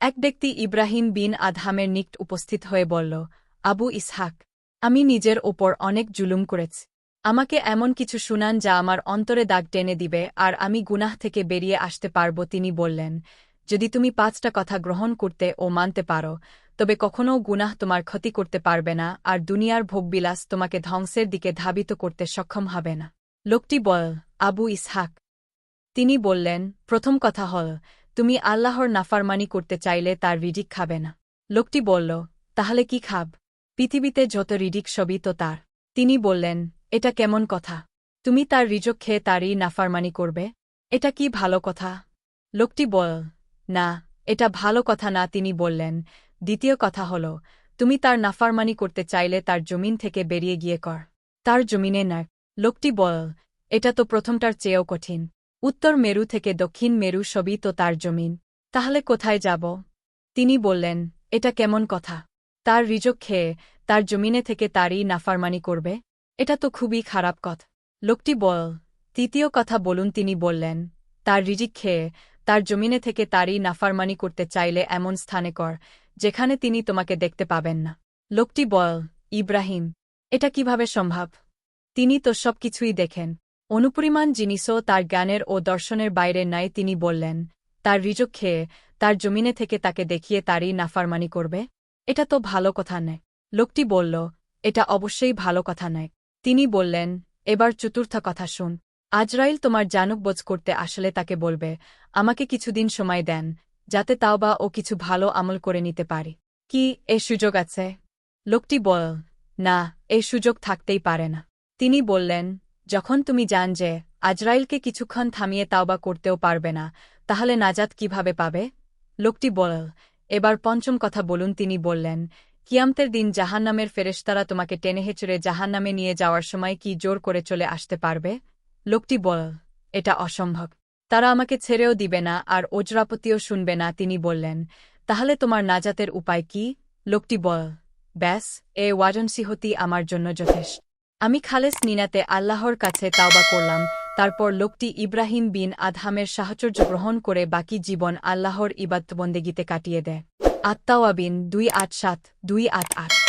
এক ব্যক্তি ইব্রাহিম বিন আদহামের নিকট উপস্থিত হয়ে বলল, আবু ইসহাক, আমি নিজের ওপর অনেক জুলুম করেছি। আমাকে এমন কিছু শুনান যা আমার অন্তরে দাগ টেনে দিবে, আর আমি গুনাহ থেকে বেরিয়ে আসতে পারব, তিনি বললেন। যদি তুমি পাঁচটা কথা গ্রহণ করতে ও মানতে পারো, তবে কখনও গুনাহ তোমার ক্ষতি করতে পারবে না, আর দুনিয়ার ভোগবিলাস তোমাকে ধ্বংসের দিকে ধাবিত করতে সক্ষম হবে না। লোকটি বল আবু ইসহাক। তিনি বললেন, প্রথম কথা হল তুমি আল্লাহর নাফারমানি করতে চাইলে তার রিডিক খাবে না। লোকটি বলল, তাহলে কি খাব? পৃথিবীতে যত রিডিক সবই তো তার। তিনি বললেন, এটা কেমন কথা? তুমি তার রিজক খেয়ে তারই নাফারমানি করবে? এটা কি ভালো কথা? লোকটি বল, না, এটা ভালো কথা না। তিনি বললেন, দ্বিতীয় কথা হল, তুমি তার নাফারমানি করতে চাইলে তার জমিন থেকে বেরিয়ে গিয়ে কর। তার জমিনে না লোকটি বল, এটা তো প্রথমটার চেয়েও কঠিন। উত্তর মেরু থেকে দক্ষিণ মেরু সবই তো তার জমিন। তাহলে কোথায় যাব? তিনি বললেন, এটা কেমন কথা? তার রিজক খেয়ে তার জমিনে থেকে তারই নাফারমানি করবে? এটা তো খুবই খারাপ কথা। লোকটি বল, তৃতীয় কথা বলুন, তিনি বললেন, তার রিজিক খেয়ে তার জমিনে থেকে তারই নাফারমানি করতে চাইলে এমন স্থানে কর, যেখানে তিনি তোমাকে দেখতে পাবেন না। লোকটি বল, ইব্রাহিম, এটা কীভাবে সম্ভব? তিনি তো সব কিছুই দেখেন। অনুপরিমাণ জিনিসও তার জ্ঞানের ও দর্শনের বাইরে নাই তিনি বললেন, তার রিজক খেয়ে তার জমিনে থেকে তাকে দেখিয়ে তারই নাফারমানি করবে? এটা তো ভালো কথা নেয় লোকটি বলল, এটা অবশ্যই ভালো কথা নেয় তিনি বললেন, এবার চতুর্থ কথা শুন। আজরাইল তোমার জানুকবোজ করতে আসলে তাকে বলবে, আমাকে কিছুদিন সময় দেন, যাতে তাও বা ও কিছু ভালো আমল করে নিতে পারি। কি, এ সুযোগ আছে? লোকটি বল, না, এ সুযোগ থাকতেই পারে না। তিনি বললেন যখন তুমি জান যে আজরাইলকে কিছুক্ষণ থামিয়ে তাওবা করতেও পারবে না, তাহলে নাজাত কীভাবে পাবে? লোকটি বল এবার পঞ্চম কথা বলুন, তিনি বললেন, কিয়ামতের দিন জাহান্নামের ফেরেশতারা তোমাকে টেনে হেঁচড়ে জাহান্নামে নিয়ে যাওয়ার সময় কি জোর করে চলে আসতে পারবে? লোকটি বল এটা অসম্ভব। তারা আমাকে ছেড়েও দিবে না আর ওজরাপতিও শুনবে না, তিনি বললেন, তাহলে তোমার নাজাতের উপায় কি? লোকটি বল ব্যাস, এ ওয়াজনসিহতি আমার জন্য যথেষ্ট। আমি খালেস নিনাতে আল্লাহর কাছে তাওবা করলাম, তারপর লোকটি ইব্রাহিম বিন আদহামের সাহচর্য গ্রহণ করে বাকি জীবন আল্লাহর ইবাদবন্দেগিতে কাটিয়ে দেয়। আত্মাওয়াবিন দুই আট সাত, দুই আট আট।